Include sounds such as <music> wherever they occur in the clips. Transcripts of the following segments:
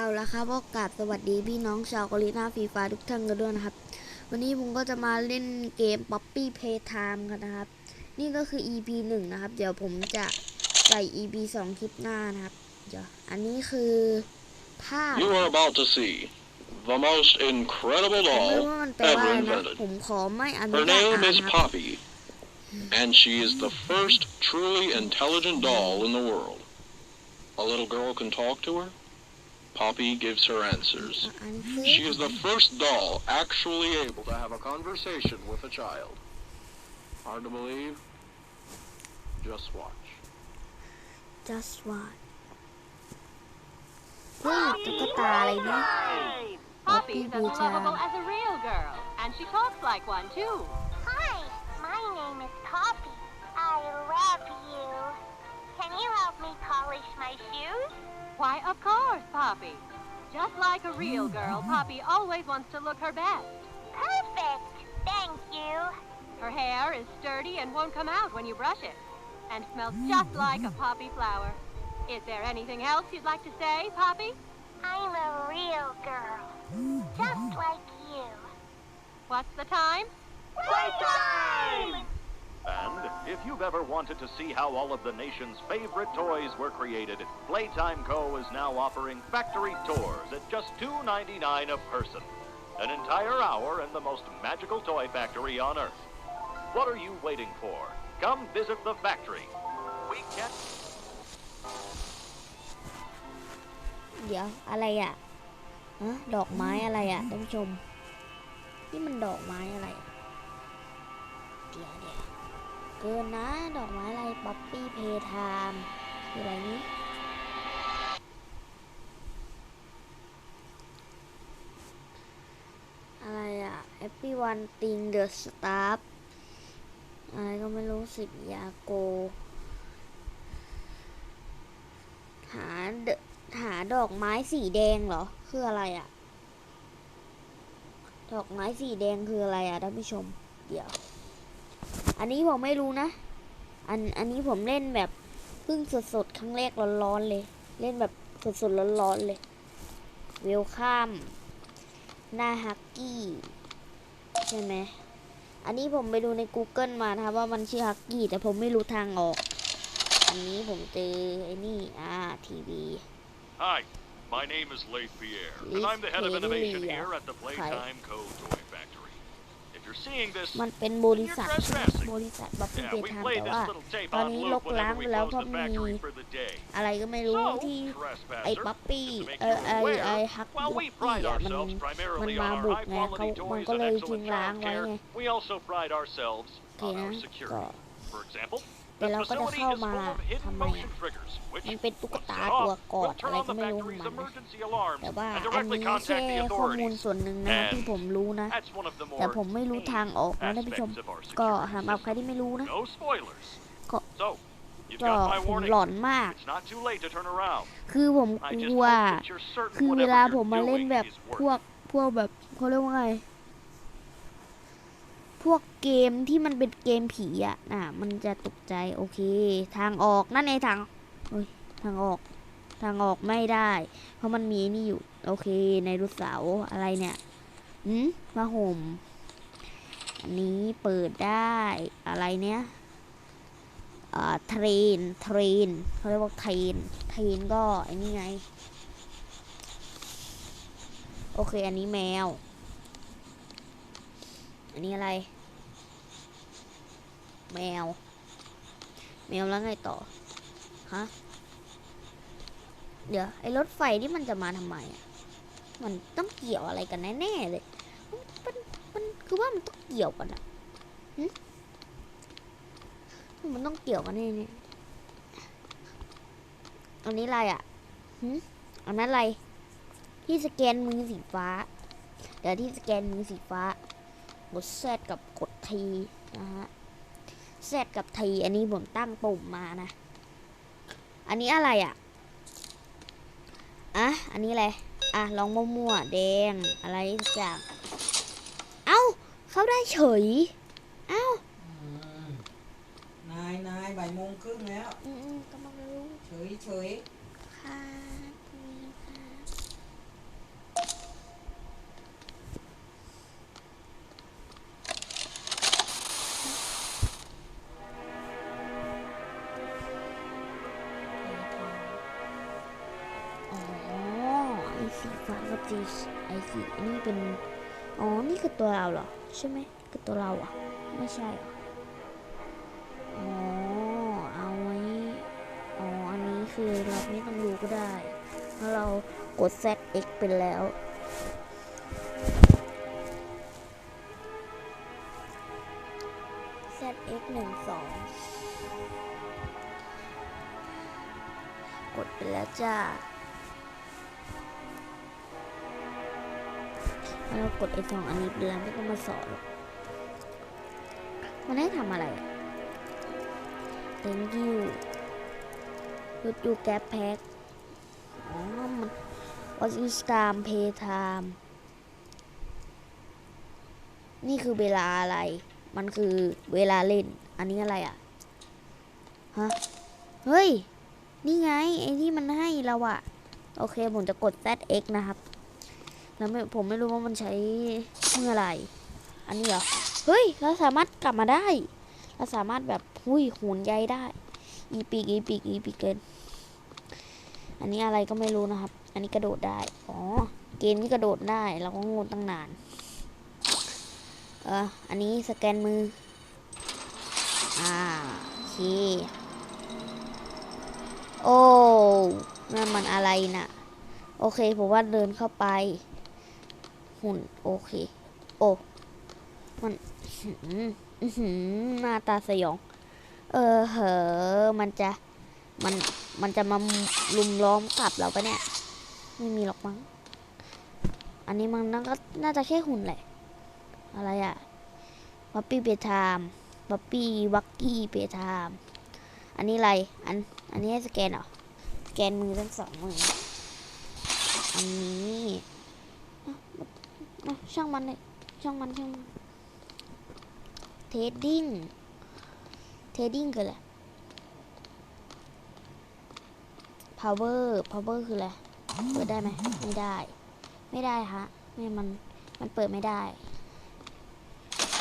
เอาละครับก็กราบสวัสดีพี่น้องชาวเกาหลีหน้าฟรีไฟทุกท่านกันด้วยนะครับ วันนี้ผมก็จะมาเล่นเกม Poppy Playtime กันนะครับ นี่ก็คือ EP 1 นะครับ เดี๋ยวผมจะใส่ EP 2 คลิปหน้านะครับ เดี๋ยวอันนี้คือภาพ You are about to see the most incredible ผมไม่ doll ว่ามันแปลว่าอะไร ever นะ invented. ผมขอไม่อนุ Her ญาต name อ่าน is นะครับ Poppy, and she is the first truly intelligent doll in the world. A little girl can talk to her. Poppy gives her answers. อันคือ She is the first doll actually able to have a conversation with a child. Hard to believe? Just watch. just one เฮ้ยตุ๊กตาอะไรเนี่ย Poppy's as Poppy lovable as a real girl, and she talks like one too. Hi, my name is Just like a real hmm, girl, hmm. Poppy always wants to look her best. Perfect. Thank you. Her hair is sturdy and won't come out when you brush it, and smells hmm, just like a poppy flower. Is there anything else you'd like to say, Poppy? I'm a real girl. Just like you. What's the time? Playtime! And if you've ever wanted to see how all of the nation's favorite toys were created, Playtime Co. is now offering factory tours at just $2.99 a person. An entire hour in the most magical toy factory on Earth. What are you waiting for? Come visit the factory. We can เดี๋ยวอะไรอ่ะฮะดอกไม้อะไรอ่ะท่านผู้ชม นี่มันดอกไม้อะไรอะเดี๋ยวเดี๋ยว เกินนะ ดอกไม้อะไรป๊อปปี้เพทามคืออะไรนี้อะไรอะ everyone think the staff อะไรก็ไม่รู้สิบยาโก หาเดหาดอกไม้สีแดงเหรอ คืออะไรอะดอกไม้สีแดงคืออะไรอะท่านผู้ชม เดี๋ยว อันนี้ผมไม่รู้นะ อันอันนี้ผมเล่นแบบเพิ่งสดๆครั้งแรกร้อนๆเลย เล่นแบบสดๆร้อนๆเลย เวลคัมหน้าฮักกี้ใช่ไหมอันนี้ผมไปดูใน Google มานะครับว่ามันชื่อฮักกี้แต่ผมไม่รู้ทางออก อันนี้ผมเจอไอ้นี่อ่าทีวี Hi, my name is Leif Pierre, and I'm the head of innovation here at the Playtime Co. มันเป็นบริษัทใช่ไหมบริษัทบัฟฟี่ yeah, เบ we ทาม play แต่ this ว่า little tape ตอน on นี้ loop ลกล้าง whenever ไป we แล้ว close เพราะ the มี factory for the day. อะไรก็ไม่รู้ So, ที่ trespasser, ไอ้ป๊อปปี้ just to make เออ you ไอ้ aware, ไอ้ฮัก while ล็อก we กี้ pride อะมัน ourselves มัน primarily มา on บุ our กไง high เขา quality มัน toys ก็ and เลยทิ้ง excellent ล้าง child ไว้ care, ไง we also pride ourselves โอเค on นะ our ก็ security. For example, แต่ the เราก็จะ facility เข้า is มา full of hidden ทำไม motion อะ triggers, which มันเป็นตุ๊ก once ตา set ตัว off, กอด will อะไร turn on ก็ the ไม่รู้ของ factory's มันนะ emergency alarms แต่ว่า and อัน directly นี้แค่ contact the ข้อมูล authorities. ส่วนหนึ่งนะที่ผมรู้นะ That's one of the แต่ more ผมไม่รู้ทางออกนะท่านผู้ชม aspects of our ก็ security สำหรับใคร system. ที่ไม่รู้นะ No spoilers. Ko- So, you've ก็ got my ผม warning. หลอนมาก It's not too late to turn around. คือผม I ก just ลัว hope that you're certain คือเว whatever ลา you're ผมมาเล่น doing แบบ is พวก working. พวกแบบเขาเรียกว่าไงพ วกเกมที่มันเป็นเกมผีอะน่ะมันจะตกใจโอเค ทางออกนั่นไงทางเฮ้ยทางออก ทางออกไม่ได้ เพราะมันมีนี่อยู่ โอเคในรูเสาอะไรเนี่ยหืมมาห่มอันนี้เปิดได้อะไรเนี้ยอ่าเทรนเทรนเขาเรียกว่าเทรนเทรนก็ไอ้นี่ไง โอเค อันนี้แมว อันนี้อะไร แมว แมวแล้วไงต่อ ฮะ เดี๋ยว ไอ้รถไฟนี่มันจะมาทำไมอะ มันต้องเกี่ยวอะไรกันแน่ๆเลย มัน มัน คือว่ามันต้องเกี่ยวกันอะหึมันต้องเกี่ยวกันแน่ๆอันนี้อะไรอะหึอันนั้นอะไร ที่สแกนมือสีฟ้า เดี๋ยวที่สแกนมือสีฟ้า กดแซดกับกดทีนะฮะ แซดกับทีอันนี้ผมตั้งปุ่มมานะ อันนี้อะไรอะ อะ อันนี้อะไร อะ ลองมั่วๆ แดง อะไรสักอย่าง เอ้า เข้าได้เฉย เอ้าอืมนายนายบ่ายโมงครึ่งแล้ว อืมๆกำลังรู้เฉยเฉย ค่ะนี่ค่ะ สีอันนี้เป็น อ๋อ นี่คือตัวเราเหรอ ใช่ไหมคือตัวเราอะ ไม่ใช่เหรอ อ๋อ เอาไว้ อ๋อ อันนี้คือเราไม่ต้องดูก็ได้เพราะเรากด ZX ไปแล้ว ZX หนึ่งสองกดไปแล้วจ้า แล้วเรากดไอ้สองอันนี้ไปแล้วไม่ต้องมาสอนหรอกมันให้ทำอะไร thank you ยุดยูแก๊ปแพ็กอ๋อมัน what is time pay time นี่คือเวลาอะไร มันคือเวลาเล่น อันนี้อะไรอะ ฮะ เฮ้ย นี่ไง ไอ้ที่มันให้เราอะโอเค ผมจะกด ZX นะครับ แล้วไม่ผมไม่รู้ว่ามันใช้เมื่อไหร่ อันนี้เหรอ เฮ้ย เราสามารถกลับมาได้ เราสามารถแบบหุยหูนใยได้ อีปีกอีปีกอีปีกเกิน อันนี้อะไรก็ไม่รู้นะครับ อันนี้กระโดดได้ อ๋อ เกมนี้กระโดดได้ เราก็งงตั้งนาน เออ อันนี้สแกนมือ อ่าโอเค โอ้นั่นมันอะไรน่ะ โอเค ผมว่าเดินเข้าไป หุ่น โอเค โอ้ มันอื้อหืออื้อหือหน้าตาสยอง เออเหอะมันจะ มัน มันจะมาลุมล้อมกลับเราปะเนี่ย ไม่มีหรอกมั้ง อันนี้มันน่าก็น่าจะแค่หุ่นแหละ อะไรอะบัปปี้เบทามบัปปี้วักกี้เบทามอันนี้อะไร อัน อันนี้ให้สแกนเหรอ สแกนมือทั้งสองมือ อันนี้ ช่างมันเลยช่างมันช่างมันเทดดิ้งเทดดิ้งคืออะไร power power คืออะไร เปิดได้ไหมไม่ได้ ไม่ได้ฮะไม่มัน มันเปิดไม่ได้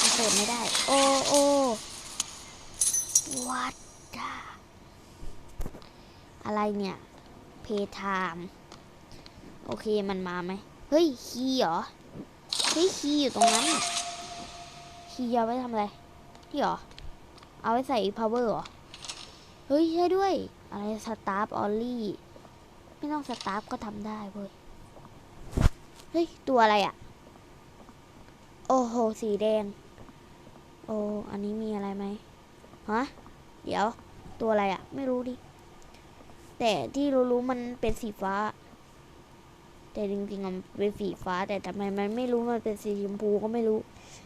มันเปิดไม่ได้ โอ้โอ้ what the อะไรเนี่ย เพทาม โอเคมันมาไหม เฮ้ย คีย์เหรอ เฮ้ยคีย์อยู่ตรงนั้นคีย์เอาไว้ทำอะไรนี่เหรอ เอาไว้ใส่ power เหรอ เฮ้ยใช่ด้วย อะไร start only ไม่ต้อง start ก็ทำได้เว้ย เฮ้ย ตัวอะไรอะ่ะ โอ้โห สีแดง โอ้อันนี้มีอะไรไหมฮะ เดี๋ยว ตัวอะไรอะ่ะ ไม่รู้ดิ แต่ที่รู้ๆมันเป็นสีฟ้า แต่จริงๆมันเป็นสีฟ้า แต่ทำไมมันไม่รู้มันเป็นสีชมพูก็ไม่รู้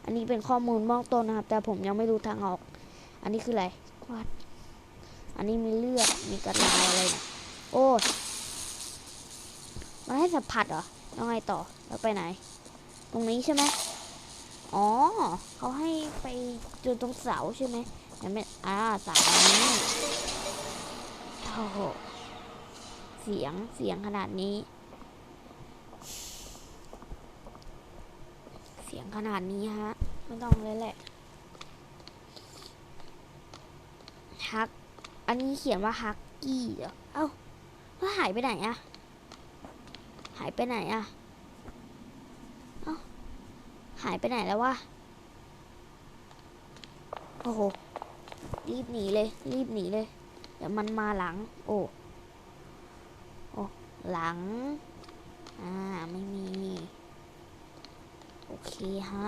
อันนี้เป็นข้อมูลเบื้องต้นนะครับ แต่ผมยังไม่รู้ทางออก อันนี้คืออะไรวัดอันนี้มีเลือดมีกระลายอะไรนะโอ้มันให้สัมผัสเหรอแล้วไงต่อแล้วไปไหน ตรงนี้ใช่ไหมอ๋อเขาให้ไปจุดตรงเสาใช่ไหมแต่ไม่อ่าเสานี้โอ้โหเสียงเสียงขนาดนี้ เสียง ขนาดนี้ฮะ ไม่ต้องเลยแหละฮัก อันนี้เขียนว่าฮักกี้เหรอเอ้าแล้วหายไปไหนอะหายไปไหนอะเอ้าหายไปไหนแล้ววะ โอ้โห รีบหนีเลย รีบหนีเลย เดี๋ยวมันมาหลัง โอ้ โอ้ หลัง อ่า ไม่มีโอ เคฮะ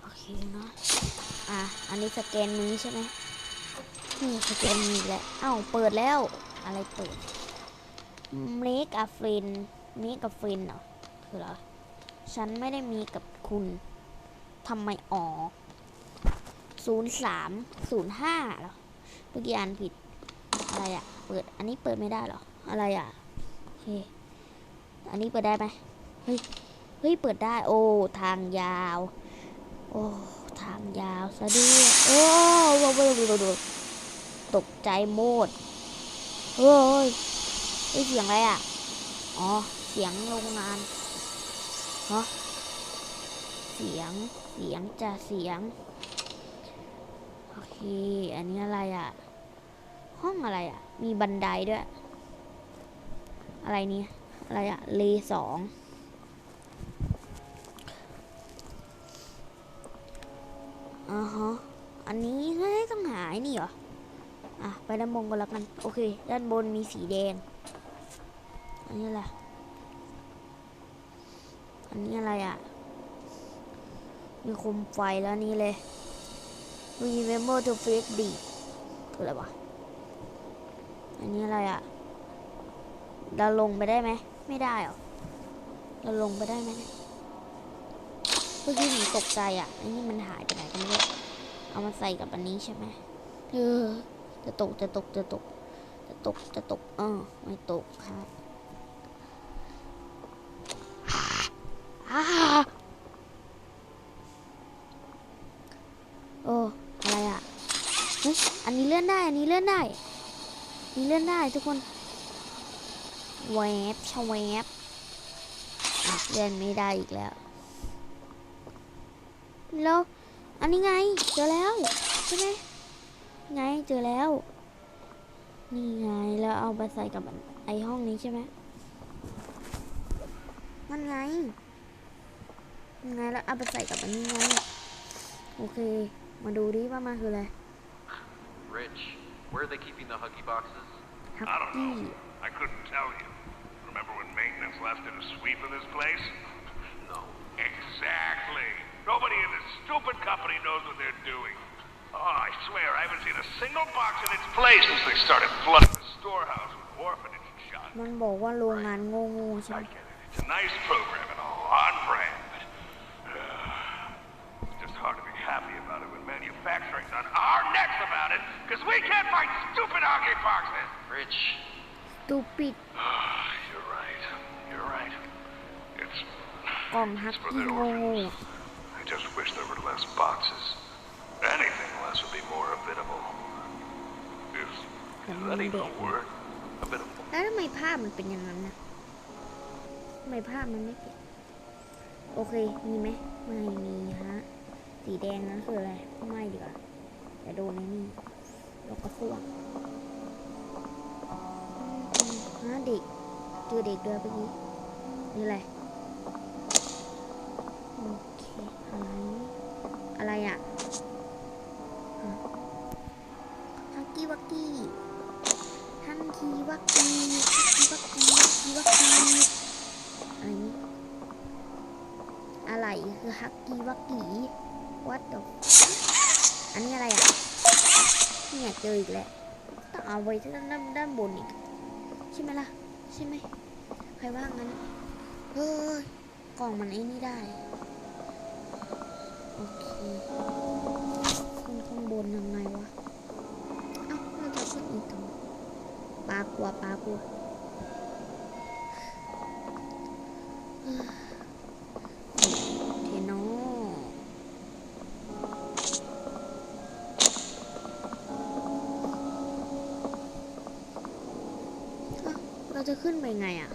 โอเคเนาะ อะ อันนี้สแกนมือใช่ไหมนี่สแกนมือแล้วเอ้าเปิดแล้ว อะไรเปิด make a friend make a friend เหรอ คืออะไรฉันไม่ได้มีกับคุณทำไมอ๋อศูนย์สามศูนย์ห้าเหรอเมื่อกี้อ่านผิด อะไรอะเปิด อันนี้เปิดไม่ได้เหรอ อะไรอะโอเค อันนี้เปิดได้ไหมเฮ้ย ฮ้ยเปิดได้โอ้ทางยาว โอ้ทางยาวซะด้วยโอ้ว้าวววววววตกใจโมดเฮ้ยเสียงอะไรอะอ๋อเสียงโรงงานฮะเสียงเสียงจะเสียงโอเคอันนี้อะไรอะ ห้องอะไรอะ มีบันไดด้วย อะไรเนี่ยอะไรอะเลสอง อ่าฮะ อันนี้เฮ้ยต้องหาไอ้นี่เหรอ อะ ไปด้านบนกันแล้วกัน โอเค ด้านบนมีสีแดง อันนี้อะไรอันนี้อะไรอะ มีคมไฟแล้วนี่เลย Remember to fake d คืออะไรวะ อันนี้อะไรอะ เราลงไปได้ไหม ไม่ได้หรอ เราลงไปได้ไหมเนี่ย เมื่อกี้ผมตกใจอะไอ้นี่มันหายไปไหนกันไม่รู้เอามาใส่กับอันนี้ใช่ไหมเออจะตกจะตกจะตก จะตกจะตกเออไม่ตกครับอ้าโอ้อะไรอะเฮ้ยอันนี้เลื่อนได้ อันนี้เลื่อนได้อันนี้เลื่อนได้ทุกคนแวบชะแวบอะเลื่อนไม่ได้อีกแล้ว แล้ว อันนี้ไง เจอแล้วใช่ไหมไงเจอแล้ว นี่ไงแล้วเอาไปใส่กับอันไอห้องนี้ใช่ไหมมันไงมันไงแล้วเอาไปใส่กับอันนี้ไงโอเค มาดูดิว่ามันคืออะไร Rich, where are they keeping the Huggy boxes? ฮัก I don't กี้ know. I couldn't tell you. Remember when maintenance left did a sweep of this place? No. Exactly. Nobody in this stupid company knows what they're doing. Oh, I swear, I haven't seen a single box in its place since they started flooding the storehouse with orphanage junk. มันบอกว่าโรงงานโง่ๆใช่ไหม I get it. It's a nice program and all, on brand. but, uh, It's just hard to be happy about it when manufacturing's on our necks about it, because we can't find stupid hockey boxes. Rich, ตูปิด <sighs> You're right. You're right. It's กล่องฮัก it's for กี้ the โง่ orphans. I just wish there were less boxes. Anything less would be more habitable. Is, is that even a word? Habitable. แล้วทำไมภาพมันเป็นอย่างนั้นนะทำไมภาพมันไม่เป็นโอเค มีไหมไม่มีฮะ สีแดงนั้นคืออะไร ไม่ดีกว่าอย่าโดนในนี่แล้วก็ส่วงฮะเด็ก เจอเด็กด้วยเมื่อกี้ นี่อะไรโอะไรอะ่ะฮักกี้วักกี้ทันคีวักกีวักกีวักกีวักกีวักกีอะไรนี่อะไรคือฮักกี้วักกี what the อันนี้อะไรอะเนี่ยเจออีกแล้วต้องเอาไว้ที่ด้านด้านบนอีกใช่ไหมล่ะใช่ไหมใครว่างั้นเฮ้ยกล่องมันไอ้นี่ได้ โอเคขึ้นข้างบนยังไงวะเอ้าเราจะขึ้นอีกทำไมปลากลัวปลากลัวเทโนเราจะขึ้นไปไงอะ